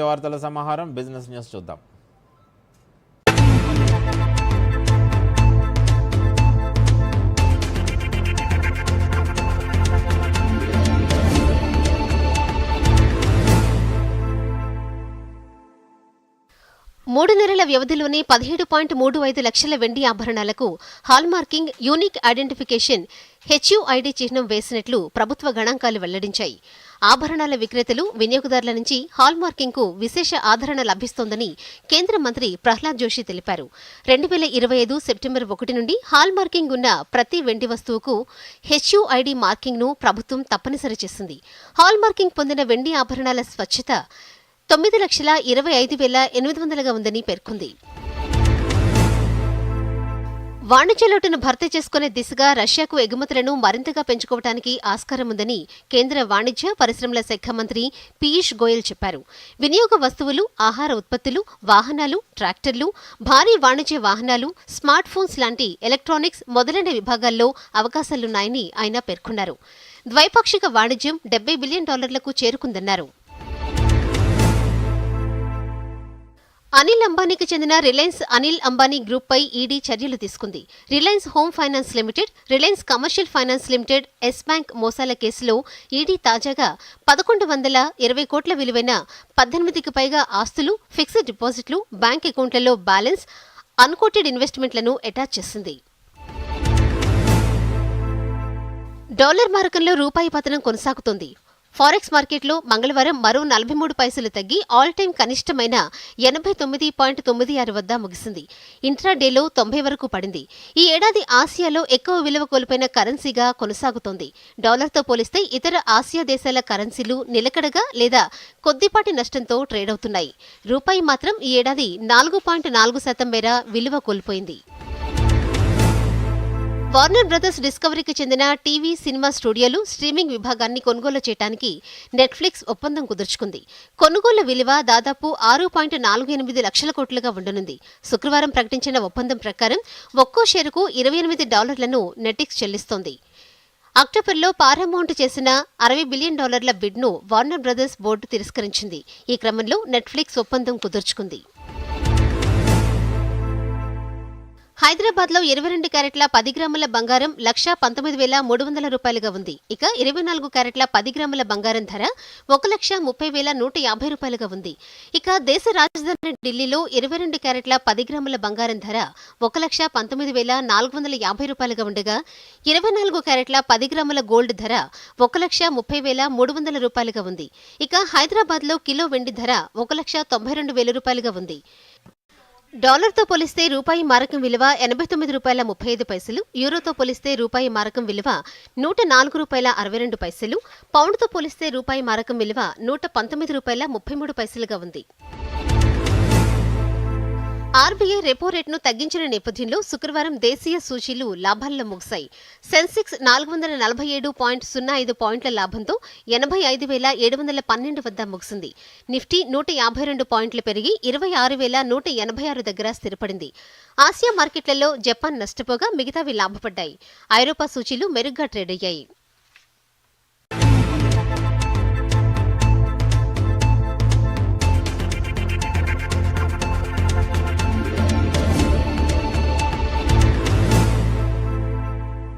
వార్తల సమాహారం business news చూద్దాం. మూడు నెలల వ్యవధిలోనే పదిహేడు పాయింట్ మూడు ఐదు లక్షల వెండి ఆభరణాలకు హాల్మార్కింగ్ యూనిక్ ఐడెంటిఫికేషన్ హెచ్యుఐడి చిహ్నం వేసినట్లు ప్రభుత్వ గణాంకాలు వెల్లడించాయి. ఆభరణాల విక్రేతలు వినియోగదారుల నుంచి హాల్మార్కింగ్కు విశేష ఆదరణ లభిస్తోందని కేంద్ర మంత్రి ప్రహ్లాద్ జోషి తెలిపారు. రెండు వేల ఇరవై ఐదు సెప్టెంబర్ ఒకటి నుండి హాల్మార్కింగ్ ఉన్న ప్రతి వెండి వస్తువుకు హెచ్యుఐడి మార్కింగ్ను ప్రభుత్వం తప్పనిసరి చేసింది. హాల్మార్కింగ్ పొందిన వెండి ఆభరణాల స్వచ్ఛత తొమ్మిది లక్షల ఇరవై ఐదు వేల ఎనిమిది వందలుగా ఉందని పేర్కొంది. వాణిజ్య లోటును భర్తీ చేసుకునే దిశగా రష్యాకు ఎగుమతులను మరింతగా పెంచుకోవడానికి ఆస్కారం ఉందని కేంద్ర వాణిజ్య పరిశ్రమల శాఖ మంత్రి పీయూష్ గోయల్ చెప్పారు. వినియోగ వస్తువులు ఆహార ఉత్పత్తులు వాహనాలు ట్రాక్టర్లు భారీ వాణిజ్య వాహనాలు స్మార్ట్ ఫోన్స్ లాంటి ఎలక్ట్రానిక్స్ మొదలైన విభాగాల్లో అవకాశాలున్నాయని ఆయన పేర్కొన్నారు. ద్వైపాక్షిక వాణిజ్యం డెబ్బై బిలియన్ డాలర్లకు చేరుకుందన్నారు. అనిల్ అంబానీకి చెందిన రిలయన్స్ అనిల్ అంబానీ గ్రూప్ పై ఈడీ చర్యలు తీసుకుంది. Reliance home finance limited Reliance commercial finance limited Yes Bank మోసాల కేసులో ఈడీ తాజాగా పదకొండు వందల ఇరవై కోట్ల విలువైన పద్దెనిమిదికి పైగా ఆస్తులు ఫిక్స్డ్ డిపాజిట్లు బ్యాంక్ అకౌంట్లలో బ్యాలెన్స్ అన్కోటెడ్ ఇన్వెస్ట్మెంట్లను అటాచ్ చేసింది. డాలర్ మారకంలో రూపాయి పతనం కొనసాగుతోంది. ఫారెక్స్ మార్కెట్లో మంగళవారం మరో నలభై మూడు పైసలు తగ్గి ఆల్ టైం కనిష్టమైన ఎనభై తొమ్మిది పాయింట్ తొమ్మిది ఆరు వద్ద ముగిసింది. ఇంట్రాడేలో తొంభై వరకు పడింది. ఈ ఏడాది ఆసియాలో ఎక్కువ విలువ కోల్పోయిన కరెన్సీగా కొనసాగుతోంది. డాలర్తో పోలిస్తే ఇతర ఆసియా దేశాల కరెన్సీలు నిలకడగా లేదా కొద్దిపాటి నష్టంతో ట్రేడ్ అవుతున్నాయి. రూపాయి మాత్రం ఈ ఏడాది నాలుగు పాయింట్ నాలుగు శాతం మేర విలువ కోల్పోయింది. వార్నర్ బ్రదర్స్ డిస్కవరీకి చెందిన టీవీ సినిమా స్టూడియోలు స్ట్రీమింగ్ విభాగాన్ని కొనుగోలు చేయడానికి నెట్ఫ్లిక్స్ ఒప్పందం కుదుర్చుకుంది. కొనుగోలు విలువ దాదాపు ఆరు పాయింట్ నాలుగు ఎనిమిది లక్షల కోట్లుగా ఉండనుంది. శుక్రవారం ప్రకటించిన ఒప్పందం ప్రకారం ఒక్కో షేరుకు ఇరవై ఎనిమిది డాలర్లను నెట్ఫ్లిక్స్ చెల్లిస్తోంది. అక్టోబర్లో పారమౌంట్ చేసిన అరవై బిలియన్ డాలర్ల బిడ్ను వార్నర్ బ్రదర్స్ బోర్డు తిరస్కరించింది. ఈ క్రమంలో నెట్ఫ్లిక్స్ ఒప్పందం కుదుర్చుకుంది. హైదరాబాద్లో ఇరవై రెండు క్యారెట్ల పది గ్రాముల బంగారం లక్ష పంతొమ్మిది వేల మూడు వందల రూపాయలుగా ఉంది. ఇక ఇరవై నాలుగు క్యారెట్ల పది గ్రాముల బంగారం ధర ఒక లక్ష ముప్పై వేల నూట యాభై రూపాయలుగా ఉంది. ఇక దేశ రాజధాని ఢిల్లీలో ఇరవై రెండు క్యారెట్ల పది గ్రాముల బంగారం ధర ఒక లక్ష పంతొమ్మిది వేల నాలుగు వందల యాభై రూపాయలుగా ఉండగా ఇరవై నాలుగు క్యారెట్ల పది గ్రాముల గోల్డ్ ధర ఒక లక్ష ముప్పై వేల మూడు వందల రూపాయలుగా ఉంది. ఇక హైదరాబాద్లో కిలో వెండి ధర ఒక లక్ష తొంభై రెండు వేల రూపాయలుగా ఉంది. డాలర్తో పోలిస్తే రూపాయి మారకం విలువ ఎనభై తొమ్మిది రూపాయల ముప్పై ఐదు పైసలు యూరోతో పోలిస్తే రూపాయి మారకం విలువ నూట నాలుగు రూపాయల అరవై రెండు పైసలు పౌండ్తో పోలిస్తే రూపాయి మారకం విలువ నూట పంతొమ్మిది రూపాయల ముప్పై మూడు పైసలుగా ఉంది. ఆర్బీఐ రెపో రేటును తగ్గించిన నేపథ్యంలో శుక్రవారం దేశీయ సూచీలు లాభాల్లో ముగిశాయి. సెన్సెక్స్ నాలుగు వందల నలభై ఏడు పాయింట్ సున్నా ఐదు పాయింట్ల లాభంతో ఎనభై ఐదు వేల ఏడు వందల పన్నెండు వద్ద ముగిసింది. నిఫ్టీ నూట యాభై రెండు పాయింట్లు పెరిగి ఇరవై ఆరు వేల నూట ఎనభై ఆరు దగ్గర స్థిరపడింది. ఆసియా మార్కెట్లలో జపాన్ నష్టపోగా మిగతావి లాభపడ్డాయి. ఐరోపా సూచీలు మెరుగ్గా ట్రేడ్ అయ్యాయి.